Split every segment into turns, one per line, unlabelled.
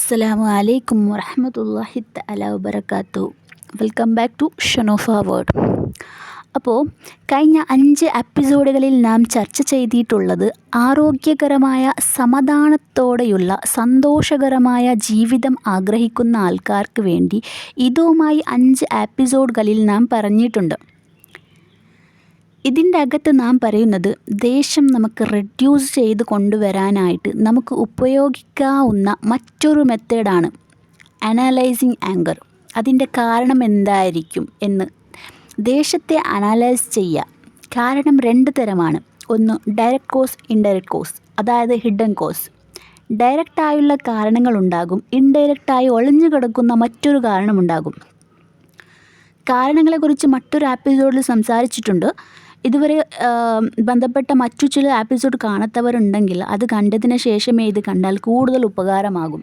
അസ്സലാമു അലൈക്കും വറഹമത്തല്ലാഹി തല വബർക്കാത്തു welcome back to Shanofa word അപ്പോൾ കഴിഞ്ഞ അഞ്ച് എപ്പിസോഡുകളിൽ നാം ചർച്ച ചെയ്തിട്ടുള്ളത് ആരോഗ്യകരമായ സമാധാനത്തോടെയുള്ള സന്തോഷകരമായ ജീവിതം ആഗ്രഹിക്കുന്ന ആൾക്കാർക്ക് വേണ്ടി ഇതുമായി അഞ്ച് എപ്പിസോഡുകളിൽ നാം പറഞ്ഞിട്ടുണ്ട്. ഇതിന്റെ അകത്ത് നാം പറയുന്നത് ദേഷ്യം നമുക്ക് റെഡ്യൂസ് ചെയ്ത് കൊണ്ടുവരാനായിട്ട് നമുക്ക് ഉപയോഗിക്കാവുന്ന മറ്റൊരു മെത്തേഡാണ് അനലൈസിങ് ആങ്കർ അതിന്റെ കാരണം എന്തായിരിക്കും എന്ന് ദേഷ്യത്തെ അനലൈസ് ചെയ്യുക. കാരണം രണ്ട് തരമാണ്. ഒന്ന് ഡയറക്റ്റ് കോസ് ഇൻഡയറക്റ്റ് കോസ് അതായത് ഹിഡൻ കോസ് ഡയറക്റ്റായുള്ള കാരണങ്ങളുണ്ടാകും ഇൻഡയറക്റ്റായി ഒളിഞ്ഞു കിടക്കുന്ന മറ്റൊരു കാരണമുണ്ടാകും. കാരണങ്ങളെക്കുറിച്ച് മറ്റൊരു എപ്പിസോഡിൽ സംസാരിച്ചിട്ടുണ്ട്. ഇതുവരെ ബന്ധപ്പെട്ട മറ്റു ചില എപ്പിസോഡ് കാണാത്തവരുണ്ടെങ്കിൽ അത് കണ്ടതിന് ശേഷമേ ഇത് കണ്ടാൽ കൂടുതൽ ഉപകാരമാകും.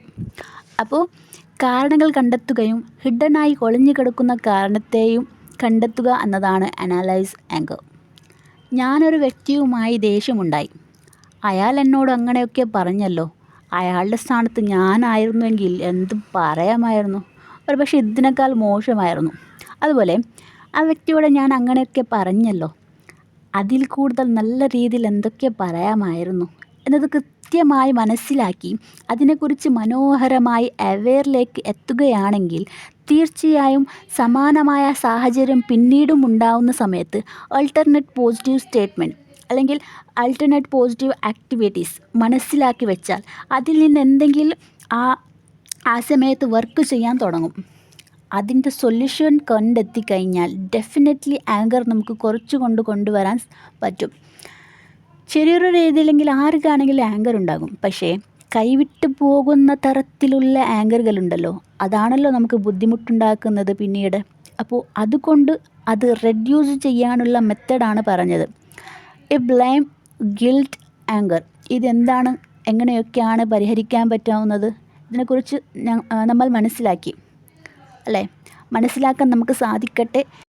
അപ്പോൾ കാരണങ്ങൾ കണ്ടെത്തുകയും ഹിഡനായി ഒളിഞ്ഞു കിടക്കുന്ന കാരണത്തെയും കണ്ടെത്തുക എന്നതാണ് അനാലൈസ് ആങ്കർ ഞാനൊരു വ്യക്തിയുമായി ദേഷ്യമുണ്ടായി. അയാൾ എന്നോട് അങ്ങനെയൊക്കെ പറഞ്ഞല്ലോ. അയാളുടെ സ്ഥാനത്ത് ഞാനായിരുന്നുവെങ്കിൽ എന്ത് പറയാമായിരുന്നു. ഒരു പക്ഷേ ഇതിനേക്കാൾ മോശമായിരുന്നു. അതുപോലെ ആ വ്യക്തിയോട് ഞാൻ അങ്ങനെയൊക്കെ പറഞ്ഞല്ലോ. അതിൽ കൂടുതൽ നല്ല രീതിയിൽ എന്തൊക്കെ പറയാമായിരുന്നു. എന്നത് കൃത്യമായി മനസ്സിലാക്കി അതിനെക്കുറിച്ച് മനോഹരമായി അവെയറിലേക്ക് എത്തുകയാണെങ്കിൽ തീർച്ചയായും സമാനമായ സാഹചര്യം പിന്നീടും ഉണ്ടാവുന്ന സമയത്ത് ആൾട്ടർനേറ്റ് പോസിറ്റീവ് സ്റ്റേറ്റ്മെന്റ് അല്ലെങ്കിൽ ആൾട്ടർനേറ്റ് പോസിറ്റീവ് ആക്ടിവിറ്റീസ് മനസ്സിലാക്കി വെച്ചാൽ അതിൽ നിന്ന് എന്തെങ്കിലും ആ ആ സമയത്ത് വർക്ക് ചെയ്യാൻ തുടങ്ങും. അതിന്റെ സൊല്യൂഷൻ കണ്ടെത്തിക്കഴിഞ്ഞാൽ ഡെഫിനറ്റ്ലി ആങ്കർ നമുക്ക് കുറച്ച് കൊണ്ട് കൊണ്ടുവരാൻ പറ്റും. ചെറിയൊരു രീതിയിലെങ്കിൽ ആർക്കാണെങ്കിലും ആങ്കർ ഉണ്ടാകും. പക്ഷേ കൈവിട്ട് പോകുന്ന തരത്തിലുള്ള ആങ്കറുകളുണ്ടല്ലോ അതാണല്ലോ നമുക്ക് ബുദ്ധിമുട്ടുണ്ടാക്കുന്നത് പിന്നീട്. അപ്പോൾ അതുകൊണ്ട് അത് റെഡ്യൂസ് ചെയ്യാനുള്ള മെത്തഡാണ് പറഞ്ഞത്. എ ബ്ലെയിം ഗിൽറ്റ് ആങ്കർ ഇതെന്താണ്? എങ്ങനെയൊക്കെയാണ് പരിഹരിക്കാൻ പറ്റാവുന്നത്? ഇതിനെക്കുറിച്ച് നമ്മൾ മനസ്സിലാക്കി. അല്ലേ? മനസ്സിലാക്കാൻ നമുക്ക് സാധിക്കട്ടെ.